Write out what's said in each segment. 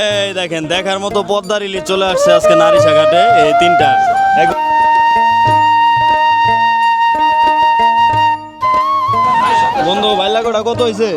এই দেখেন দেখার মতো পদ্মার ইলিশ চলে আসছে আজকে নারিশা ঘাটে এই তিনটা। বন্ধু কটা কত হয়েছে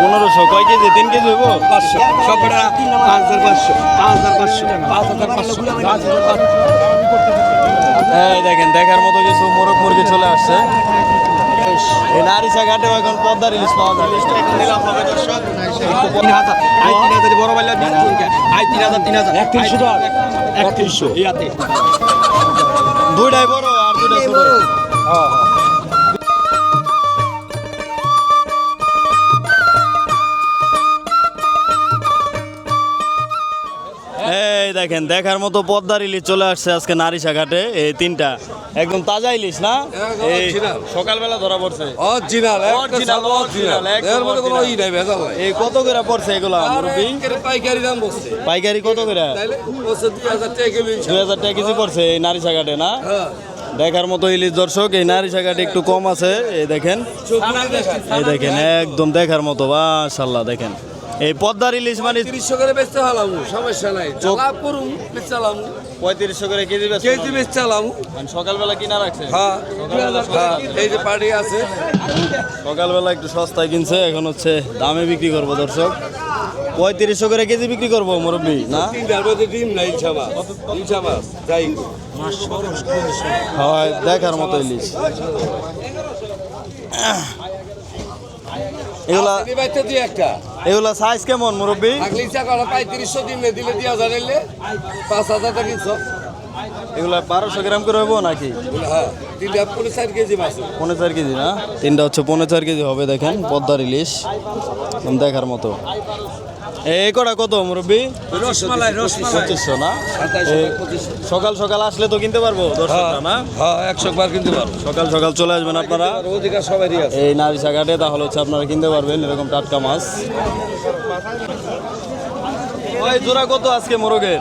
পনেরোশো। কয় কেজি? তিন কেজি হইব? পাঁচশো। সবটা পাঁচ হাজার পাঁচশো। পাঁচ হাজার পাঁচশো। পাঁচ হাজার পাঁচশো। পাঁচ হাজার এই দেখেন দেখার মতো কিছু মোরগ মুরগি চলে আসছে। এই নারিশা ঘাটে এখন পদ্মার ইলিশ পাওয়া যায় নিলাম হবে দর্শক আই তিন হাজার বড় বাইলা আই তিন হাজার তিন হাজার। একত্রিশশো তো একত্রিশশো ইয়াতে। দুইটাই বড় আর দুইটা ছোট। এই দেখেন দেখার মতো পদ্মার ইলিশ চলে আসছে আজকে নারিশা ঘাটে এই তিনটা। একদম তাজা ইলিশ না? এই সকালবেলা ধরা পড়ছে। অরিজিনাল Original, original, এর মধ্যে কোনো ই নাই ভেজাল নাই। এই কত করে পড়ছে এগুলা পাইকারি দাম বসছে পাইকারি কত করে? দুই হাজার টাকা কেজি কেজি পড়ছে এই নারিশা ঘাটে না? হ্যাঁ। দেখার মতো ইলিশ দর্শক এই নারী ঘাটে একটু কম আছে। এই দেখেন। এই দেখেন একদম দেখার মতো মাশাল্লাহ দেখেন। এই পদ্মার ইলিশ মানে তিরিশশো করে বেচতে হালাম সমস্যা নাই। লাভ করুন বেচালাম পঁয়ত্রিশশো করে কেজি বেচছে কেজি বেচালাম মানে সকালবেলা কিনা রাখছে। হ্যাঁ হ্যাঁ এই যে পার্টি আছে। সকালবেলা একটু সস্তায় কিনছে এখন হচ্ছে দামে বিক্রি করব দর্শক। পঁয়ত্রিশশো করে কেজি বিক্রি করব মুরব্বী না? ডিম নাই যাই হয় দেখার মতো ইলিশ এগুলা বাইতে দিয়ে একটা। এগুলা সাইজ কেমন মুরব্বী? থাকলে ইচ্ছা করা পঁয়ত্রিশশো দিন দিলে দিয়ে এলে। পাঁচ হাজার টাকা এগুলা বারোশো গ্রাম করে হইব নাকি? হ্যাঁ পনেরো মাছ পনেরো চার কেজি না? তিনটা হচ্ছে পনেরো চার কেজি হবে দেখেন পদ্মার ইলিশ। দেখার মতো। এই কটা কত মুরব্বী? রসমালাই রসমালাই। পঁচিশশো না? সকাল সকাল আসলে তো কিনতে পারব না? হ্যাঁ একশো বার কিনতে পারব। সকাল সকাল চলে আসবেন আপনারা। এই নারিশা ঘাটে তাহলে হচ্ছে আপনারা কিনতে পারবেন এরকম টাটকা মাছ। ওই জোড়া কত আজকে মোরগের?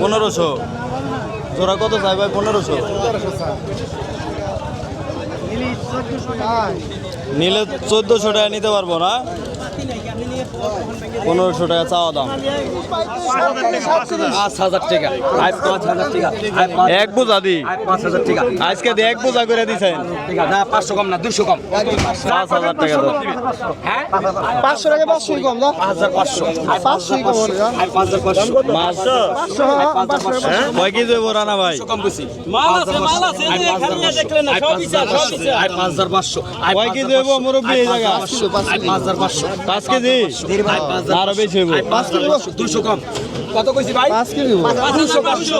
পনেরোশো। জোড়া কত চাই ভাই পনেরোশো? নিলে চোদ্দোশো টাকা। নিতে পারব না? পনেরোশো টাকা চাওয়া দাম পাঁচ হাজার টাকা আয় পাঁচ হাজার টাকা এক বোঝা দি পাঁচ হাজার টাকা আজকে দিয়ে এক বোঝা করে দিছেন না পাঁচশো কম না দুশো কম পাঁচ হাজার টাকা দাম হ্যাঁ পাঁচশো টাকা পাঁচশো কম না পাঁচ হাজার পাঁচশো আয় পাঁচশো কম হলে না? পাঁচ হাজার পাঁচশো মাছ পাঁচশো হ্যাঁ, পাঁচশো কয় কেজি হইব রানা ভাই কম বেশি মাল আছে মাল আছে আয় পাঁচ হাজার পাঁচশো পাঁচ কয় কেজি হইব মুরব্বী এই জায়গা আয় পাঁচ হাজার পাঁচশো পাঁচ কেজি না আরও বেশি হইব পাঁচ কেজি দুশো কম কত কইছি ভাই পাঁচ কেজি পাঁচশো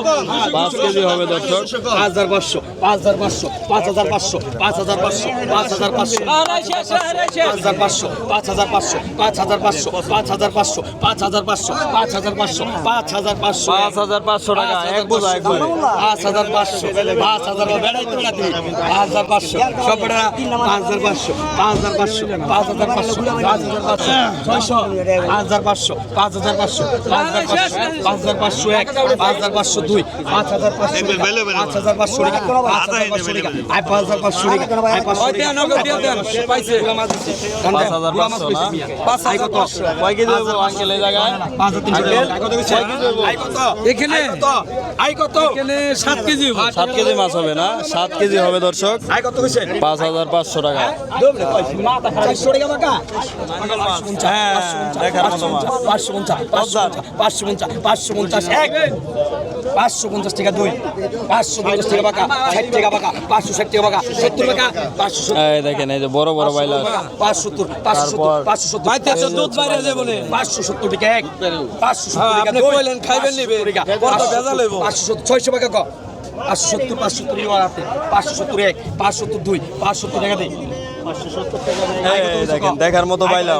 পাঁচ কেজি হবে দর্শক পাঁচ হাজার পাঁচশো পাঁচ হাজার পাঁচশো পাঁচ হাজার পাঁচশো পাঁচ হাজার পাঁচশো পাঁচ হাজার পাঁচশো পাঁচ হাজার পাঁচশো পাঁচ হাজার পাঁচশো পাঁচ হাজার পাঁচশো পাঁচ হাজার পাঁচশো পাঁচ হাজার পাঁচশো পাঁচ হাজার পাঁচশো পাঁচ হাজার পাঁচশো টাকা এক বোঝা একবারে পাঁচ হাজার পাঁচশো পাঁচ হাজার বেড়াইতে বেড়াতে পাঁচ হাজার পাঁচশো সব বেড়া পাঁচ হাজার পাঁচশো পাঁচ হাজার পাঁচশো পাঁচ হাজার পাঁচশো পাঁচ হাজার পাঁচশো ছয়শো পাঁচ হাজার পাঁচশো পাঁচ হাজার পাঁচশো পাঁচ হাজার পাঁচশো পাঁচ হাজার পাঁচশো এক পাঁচ হাজার পাঁচশো দুই পাঁচ হাজার পাঁচশো পাঁচ হাজার পাঁচশো টাকা পাঁচ হাজার পাঁচশো টাকা আয় পাঁচ হাজার পাঁচশো টাকা আয় পাঁচশো পাঁচ হাজার পাঁচশো না পাঁচ হাজার কত কয় কেজি হইব আঙ্কেল এই জায়গায় পাঁচ হাজার তিনশো টাকা কত এখানে এখানে সাত কেজি সাত কেজি মাছ হবে না সাত কেজি হবে দর্শক আই কত পাঁচ হাজার পাঁচশো টাকা চারশো টাকা হ্যাঁ পাঁচশো পঞ্চাশ পাঁচশো পঞ্চাশ পাঁচশো পঞ্চাশ এক। পাঁচশো পঞ্চাশ টাকা দুই। পাঁচশো পঞ্চাশ টাকা বাকা ষাট টাকা বাকা পাঁচশো ষাট টাকা বাকা সত্তর টাকা পাঁচশো দেখেন এই যে বড় বড় বাইলা পাঁচশো সত্তর পাঁচশো পাঁচশো সত্তর। পাঁচশো বলে। সত্তর টাকা এক পাঁচশো সত্তর টাকা দুই খাইবেন নিবে। পাঁচশো সত্তর ছয়শো টাকা ক। পাঁচশো সত্তর পাঁচশো সত্তর পাঁচশো সত্তর এক পাঁচশো সত্তর দুই পাঁচশো সত্তর টাকা দিই এই দেখেন দেখার মতো বাইলা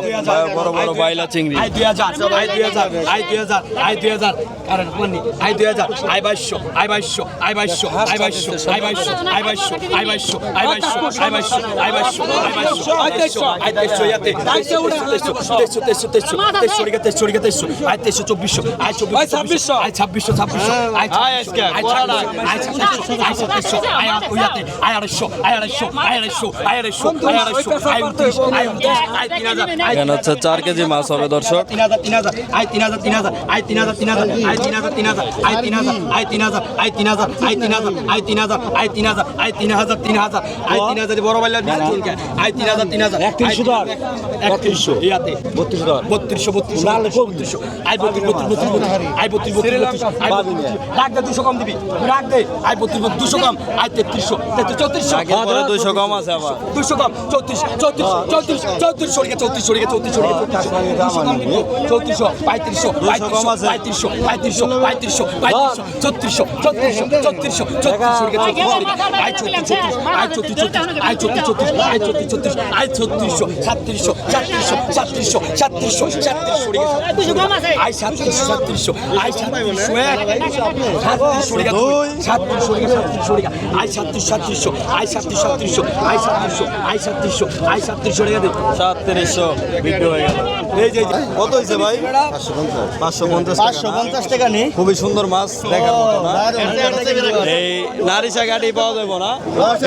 বড় বড় বাইলা চিংড়ি আই দুই হাজার আই দুই হাজার আই দুই হাজার আই দুই হাজার কারণ মানি আই দুই হাজার আই বাইশশো আই বাইশশো আই বাইশশো আই বাইশশো আই বাইশশো আই বাইশশো আই বাইশশো আই বাইশশো আই বাইশশো আই বাইশশো আই বাইশশো আই তেইশশো আই তেইশশো ইয়াতে তেইশশো তেইশশো তেইশশো তেইশশো তেইশশো রিগা তেইশশো রিগা তেইশশো আই তেইশশো চব্বিশশো আই চব্বিশ ছাব্বিশশো আই ছাব্বিশশো ছাব্বিশশো আই আজকে, আই ছাব্বিশশো আই ছাব্বিশশো আই সাতাইশশো আই ইয়াতে আই আড়াইশো আই আড়াইশো আই আড়াইশো আই আড়াইশো এখানে হচ্ছে চার কেজি মাছ হবে দর্শক তিন তিন বড় বাইলার হাজার হাজার একত্রিশশো একত্রিশশো ইয়াতে বত্রিশশো বত্রিশশো বত্রিশশো বত্রিশশো বত্রিশ বত্রিশ বত্রিশ বত্রিশ আই বত্রিশ বত্রিশ বত্রিশ আই বত্রিশ রাখ দে দুশো কম দিবি রাখ দে আই বত্রিশ বত্রিশ দুশো কম আই তেত্রিশশো চৌত্রিশশো পরে কম আছে আবার দুশো কম চৌত্রিশ চৌত্রিশ চৌত্রিশ চৌত্রিশ সরিয়ে চৌত্রিশ সরিয়ে চৌত্রিশ সরিয়ে চৌত্রিশশো পঁয়ত্রিশশো। পঁয়ত্রিশশো পঁয়ত্রিশশো পঁয়ত্রিশশো পঁয়ত্রিশশো ছত্রিশশো ছত্রিশ সরিয়ে চৌত্রিশ আই ছত্রিশ ছত্রিশ আই ছত্রিশ ছত্রিশ আই ছত্রিশ ছত্রিশ আই ছত্রিশ ছত্রিশ আই ছত্রিশশো সাতত্রিশশো সাতত্রিশশো সাতত্রিশশো সাতত্রিশশো সাতত্রিশ সরিয়ে আই সাতত্রিশশো সাতত্রিশশো আই সাতত্রিশশো এক সাতত্রিশ সরিয়ে সাতত্রিশ সরিয়ে সাতত্রিশ সরিয়ে আই সাতত্রিশ সাতত্রিশশো আই সাতত্রিশ সাতত্রিশশো সাতত্রিশশো আই সাতত্রিশ সরিয়ে দে সাতত্রিশশো বিক্রি হয়ে গেল। এই যে কত হয়েছে ভাই? পাঁচশো পঞ্চাশ পাঁচশো পঞ্চাশ টাকা নেই খুবই সুন্দর মাছ দেখার মতো না? এই নারিশা গাড়ি পাওয়া যাব না?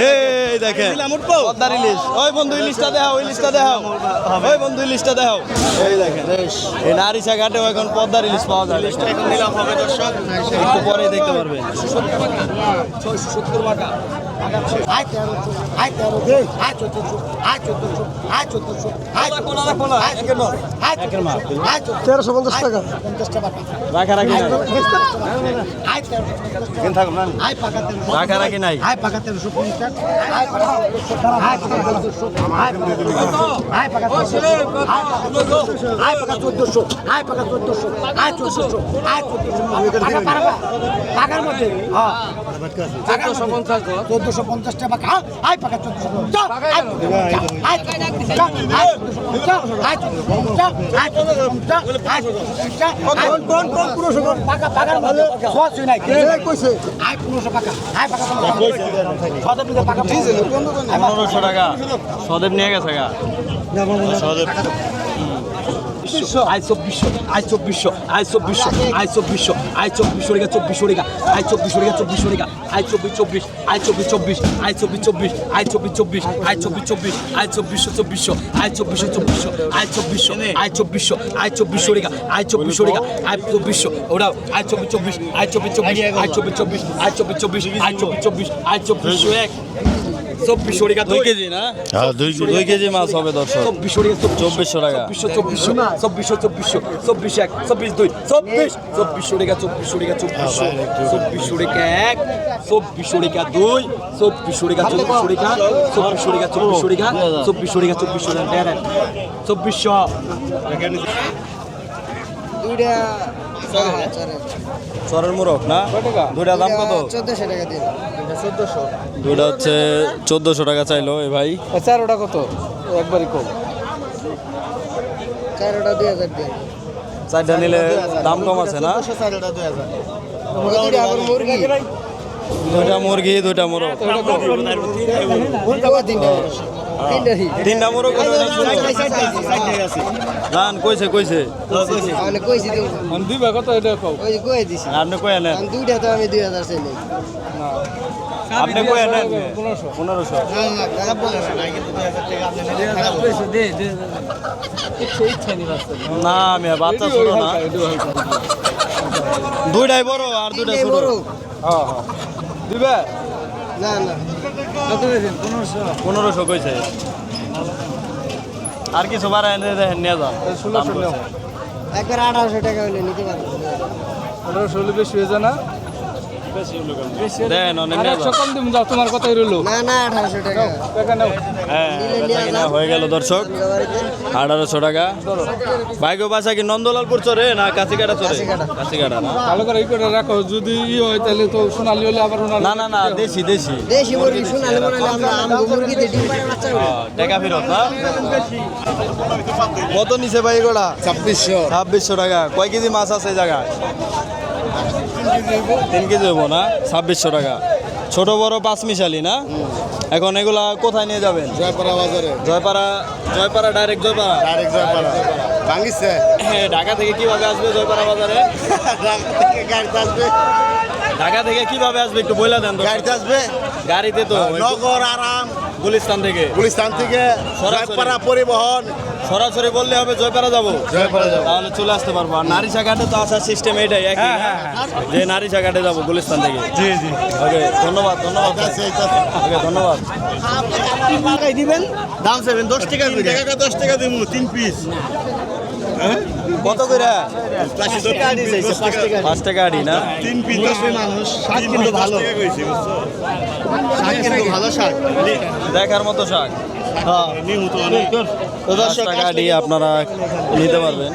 এই দেখেন। পদ্মার ইলিশ। ওই বন্ধু ইলিশটা দেখাও ইলিশটা দেখাও। ওই বন্ধু ইলিশটা দেখাও। এই দেখেন এই নারিশা ঘাটেও এখন পদ্মার ইলিশ পাওয়া যায় এখন নিলাম হবে দর্শক। একটু পরেই দেখতে পারবেন। ছয়শো সত্তর টাকা। আয় তেরোশো আয় তেরোশো আয় চোদ্দশো আয় চোদ্দশো আয় চোদ্দশো আয় তেরোশো পঞ্চাশ টাকা পঞ্চাশ টাকা রাখা রাখি আয় তেরোশো তেরোশো রাখা রাখি নাই আয় পাকা তেরোশো পঞ্চাশ আয় পাকা আয় আয় পাকা চোদ্দশো আয় পাকা চোদ্দশো আয় পাকা চোদ্দশো আয় চোদ্দশো পঞ্চাশ চোদ্দশো পঞ্চাশ টাকা পাকা আয় পাকা চোদ্দশো পঞ্চাশ আয় সদেব নিয়ে গেছে গা সদেব আই চব্বিশশো আই চব্বিশশো আই চব্বিশশো আই চব্বিশশো আই চব্বিশশো রেগা চব্বিশশো রেগা আই চব্বিশশো রেগা চব্বিশশো রেগা আই চব্বিশ চব্বিশ আই চব্বিশ চব্বিশ আই চব্বিশ চব্বিশ আই চব্বিশ চব্বিশ আই চব্বিশ চব্বিশ আই চব্বিশশো চব্বিশশো আই চব্বিশশো চব্বিশশো আই চব্বিশশো আই চব্বিশশো আই চব্বিশশো রেগা আই চব্বিশশো রেগা আই চব্বিশশো ওরাও আই চব্বিশ চব্বিশ আই চব্বিশ চব্বিশ আই চব্বিশ চব্বিশ আই চব্বিশ চব্বিশ আই চব্বিশ চব্বিশ আই চব্বিশশো এক চব্বিশশো রেগা দুই কেজি না? দুই কেজি। মাছ হবে দর্শক। চব্বিশশো রেগা চব্বিশশো টাকা চব্বিশশো চব্বিশশো চব্বিশশো চব্বিশশো চব্বিশ এক চব্বিশ দুই চব্বিশ। চব্বিশশো রেখা চব্বিশশো রেখা চব্বিশশো চব্বিশশো রেখা এক চব্বিশশো রেখা দুই চব্বিশশো রেখা চব্বিশশো রেখা চব্বিশশো রেখা চব্বিশশো রেখা চব্বিশশো রেখা চব্বিশশো রেখা দেড় চব্বিশশো দুইটা চরের মুরগ না? দুইটা দাম কত? চোদ্দশো টাকা দিন চোদ্দশো। দুইটা হচ্ছে চোদ্দশো টাকা চাইলো এ ভাই। চারোটা কত? একবারই কম। চারোটা দুই হাজার দিন চারটা নিলে দাম কম আছে না? আবার মুরগি দুইটা মুরগি দুইটা মোরগ তিনটা মোরগ গান কইছে কইছে দিবা কত এটা আপনি কই আনেন আমি দুইটা তো আমি দুই হাজার চাইলি আপনি কই আনেন পনেরোশো না? আমি বাচ্চা ছোট না। দুইটাই বড় আর দুইটা তিনটাই ছোট। বড়। দিবা না না। পনেরোশো। কইছে। আর কিছু বাড়ায় নিয়ে যান ষোলোশো। একবার আঠারোশো টাকা হলে নিতে পারব। পনেরোশো হলে বেশি হয়ে যায় না? দেন অনেক কম দিম যাও তোমার কথাই রইল। না না আঠারোশো টাকা। হ্যাঁ হয়ে গেল দর্শক। আঠারোশো টাকা। বাইকও বাসা কি নন্দলালপুর চরে না কাছিকাটা চরে? কাছিকাটা না? ভালো করে ই করে রাখো যদি ই হয় তাহলে তো সোনালি হলে আবার না না না দেশি দেশি। দেশি মুরগি শোনালে আমরা আমগো মুরগিতে ডিম পাড়ে বাচ্চা টাকা ফেরত না? কত নিছে ভাই এগুলা? ছাব্বিশশো। ছাব্বিশশো টাকা। কয় কেজি মাছ আছে এই জায়গায়? তিন কেজি হব না ছাব্বিশশো টাকা। ছোট বড় পাঁচ মিশালি না? এখন এগুলা কোথায় নিয়ে যাবেন? জয়পাড়া বাজারে। জয়পাড়া জয়পাড়া ডাইরেক্ট জয়পাড়া? ডাইরেক্ট জয়পাড়া। ভাঙিছে। হ্যাঁ, ঢাকা থেকে কীভাবে আসবে জয়পাড়া বাজারে? গাড়িতে আসবে। ঢাকা থেকে কীভাবে আসবে একটু বলে দেন গাড়িতে আসবে? গাড়িতে তো নগর আরাম। গুলিস্তান থেকে। গুলিস্তান থেকে। জয়পাড়া পরিবহন। সরাসরি বললে হবে জয়পাড়া যাব। যাব। তাহলে চলে আসতে পারব। আর নারিশা ঘাটে তো আসার সিস্টেম এটাই একই যে নারিশা ঘাটে যাব গুলিস্তান থেকে। জি জি। ওকে ধন্যবাদ ধন্যবাদ। ওকে ধন্যবাদ। দিবেন দাম সেভেন দশ টাকা দশ টাকা দিব তিন পিস কত করে? পাঁচ টাকা আড়ি না? তিন মানুষ শাক কিন্তু ভালো। শাক কিন্তু ভালো শাক। দেখার মতো শাক। তো দশ টাকা আড়ি আপনারা নিতে পারবেন।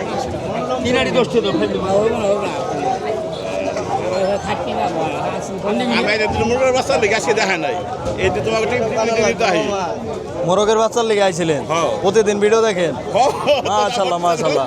মুরগের বাচ্চার লেগে আইছিলেন? হ্যাঁ। প্রতিদিন ভিডিও দেখেন? মাশাল্লাহ মাশাল্লাহ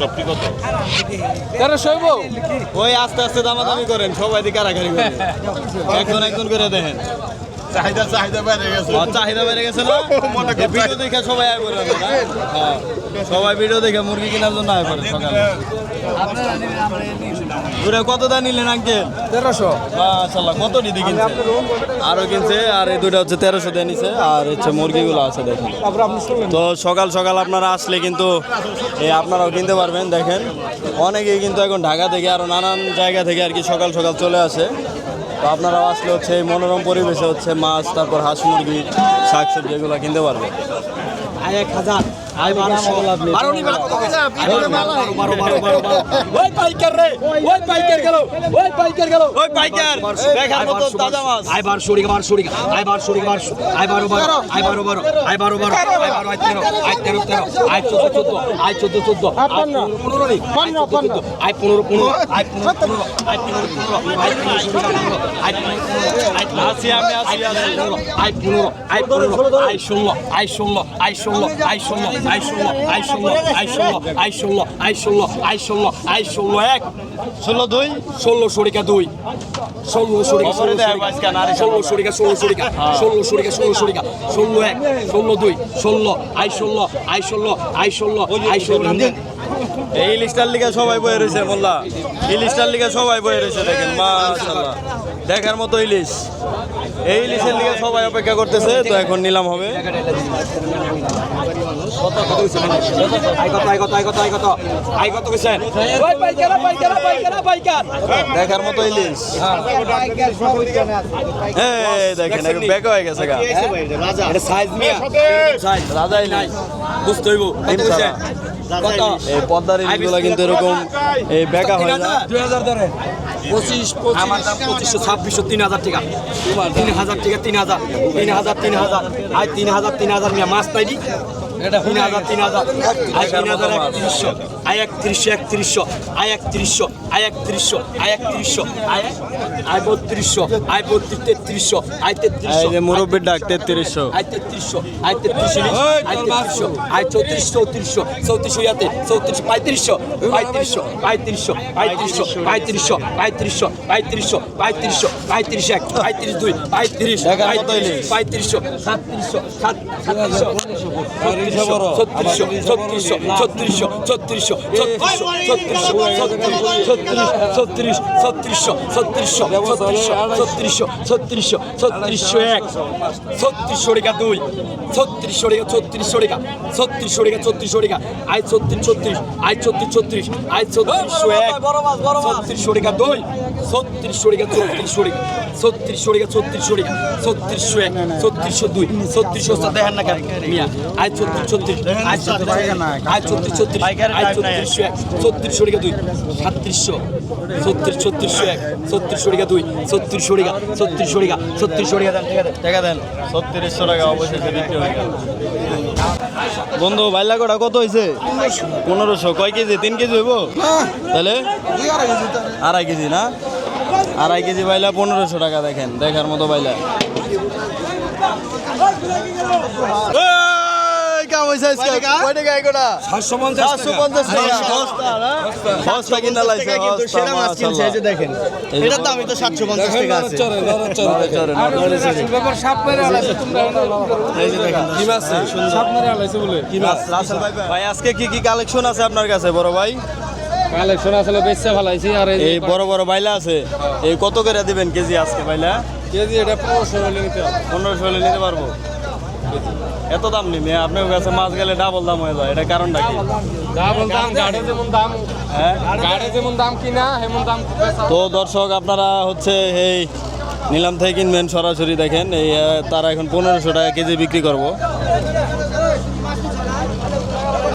সবটি কত? ওই আস্তে আস্তে দামাদামি করেন সবাই দিকে কারাকারি করে একজন একজন করে দেখেন। চাহিদা চাহিদা বেড়ে গেছে। চাহিদা বেড়ে গেছে না? মনে। ভিডিও দেখে সবাই আয় করে হ্যাঁ। সবাই ভিডিও দেখে মুরগি কেনার জন্য আয় করে সকালে। ওরা কত দা নিলেন আঙ্কেল? তেরোশো। মাশাল্লাহ কত দিদি কিনছে? আরও কিনছে আর এই দুইটা হচ্ছে তেরোশো দিয়ে নিছে আর হচ্ছে মুরগিগুলো আছে দেখেন। তো সকাল সকাল আপনারা আসলে কিন্তু এই আপনারাও কিনতে পারবেন দেখেন। অনেকেই কিন্তু এখন ঢাকা থেকে আরও নানান জায়গা থেকে আর কি সকাল সকাল চলে আসে। তো আপনারাও আসলে হচ্ছে এই মনোরম পরিবেশে হচ্ছে মাছ, তারপর হাঁস মুরগি, শাকসবজি এগুলো কিনতে পারবে এক হাজার। আই পনেরো আই পনেরো আই ষোলো আই ষোলো আই ষোলো আই ষোলো আই ষোলো আই ষোলো আই ষোলো আই ষোলো আই ষোলো আই ষোলো আই ষোলো এক ষোলো দুই ষোলো সরিকা দুই ষোলো সরিকা ষোলো ষোলো সরিকা ষোলো সরিকা ষোলো সরিকা ষোলো সরিকা ষোলো এক ষোলো দুই ষোলো আই ষোলো আই ষোলো আই ষোলো আই ষোলো এই ইলিশটার লিগে সবাই বয়ে রয়েছে মোল্লা। ইলিশটার লিগে সবাই বয়ে রয়েছে দেখেন মাশাআল্লাহ। দেখার মতো ইলিশ। এই ইলিশের লিগে সবাই অপেক্ষা করতেছে তো এখন নিলাম হবে। দেখার মতো ইলিশ। দেখেন ব্যাক হয়ে গেছে রাজা ইলিশ বুঝতে হইব। এই পদ্মার ইলিশগুলো কিন্তু এরকম এই বেকা হয় না। দুই হাজার ধরে পঁচিশ আমার দাম পঁচিশশো ছাব্বিশশো তিন হাজার টাকা। তিন হাজার টাকা তিন হাজার তিন হাজার তিন হাজার। আয় তিন হাজার তিন হাজার মিয়া মাছ তাইডি। তিন হাজার তিন হাজার। আয় তিন হাজার একত্রিশশো আয় একত্রিশশো একত্রিশশো আয় একত্রিশশো আয় একত্রিশশো আয় একত্রিশশো আয় আয় বত্রিশশো আয় বত্রিশ তেত্রিশশো আয় তেত্রিশশো মুরব্বীর ডাক তেত্রিশশো আয় তেত্রিশশো। আয় তেত্রিশশো আয় তেত্রিশশো আয় চৌত্রিশ চৌত্রিশশো চৌত্রিশশো ইয়াতে চৌত্রিশ পঁয়ত্রিশশো পঁয়ত্রিশশো পঁয়ত্রিশশো পঁয়ত্রিশশো পঁয়ত্রিশশো পঁয়ত্রিশশো পঁয়ত্রিশশো পঁয়ত্রিশশো পঁয়ত্রিশ এক পঁয়ত্রিশ দুই পঁয়ত্রিশ ইলিশ। পঁয়ত্রিশশো সাতত্রিশশো সাত সাতত্রিশশো ছত্রিশশো ছত্রিশশো ছত্রিশশো ছত্রিশশো ছত্রিশশো ছত্রিশ ছত্রিশ ছত্রিশশো ছত্রিশশো ছত্রিশশো ছত্রিশশো ছত্রিশশো ছত্রিশশো এক ছত্রিশশো রেখা দুই ছত্রিশশো রেখা ছত্রিশশো রেখা ছত্রিশশো রেখা ছত্রিশশো রেখা আই ছত্রিশ ছত্রিশ আই ছত্রিশ ছত্রিশ আই ছত্রিশশো এক ছত্রিশশো রেখা দুই ছত্রিশশো রেখা ছত্রিশশো রেখা। ছত্রিশশো রেখা ছত্রিশশো রেখা ছত্রিশশো এক ছত্রিশশো দুই ছত্রিশশো দেখেন না কেন? মিয়া আই ছত্রিশ ছত্রিশ আই ছত্রিশ আই ছত্রিশ ছত্রিশ আই ছত্রিশশো এক ছত্রিশশো রেখা দুই সাতত্রিশশো ছত্রিশ ছত্রিশশো এক ছত্রিশশো রেখা দুই ছত্রিশশো রেখা ছত্রিশশো রেখা ছত্রিশশো রেখা দেন ঠিক টাকা দেন ছত্রিশশো টাকা অবশেষে বিক্রি হয়ে গেল। বন্ধু বাইলা কটা কত হয়েছে পনেরোশো কয় কেজি? তিন কেজি হইব? তাহলে? আড়াই কেজি না? আড়াই কেজি বাইলা পনেরোশো টাকা দেখেন দেখার মতো বাইলা। ভাই আজকে কি কি কালেকশন আছে আপনার কাছে বড় ভাই? কালেকশন আসলে বেচতে ফেলাইছি আর এই বড় বড় বাইলা আছে। এই কত করে দিবেন কেজি আজকে বাইলা? কেজি এটা পনেরোশো হলে নিতে পনেরোশো হলে নিতে পারব? এত দাম নেই মেয়ে আপনার কাছে মাছ গেলে ডাবল দাম হয়ে যায়। এটা কারণটা কি? যেমন দাম। গাড়ি যেমন দাম হ্যাঁ? গাড়ি যেমন দাম কিনা সেমন দাম তো দর্শক আপনারা হচ্ছে এই নিলাম থেকে কিনবেন সরাসরি দেখেন। এই তারা এখন পনেরোশো টাকা কেজি বিক্রি করব।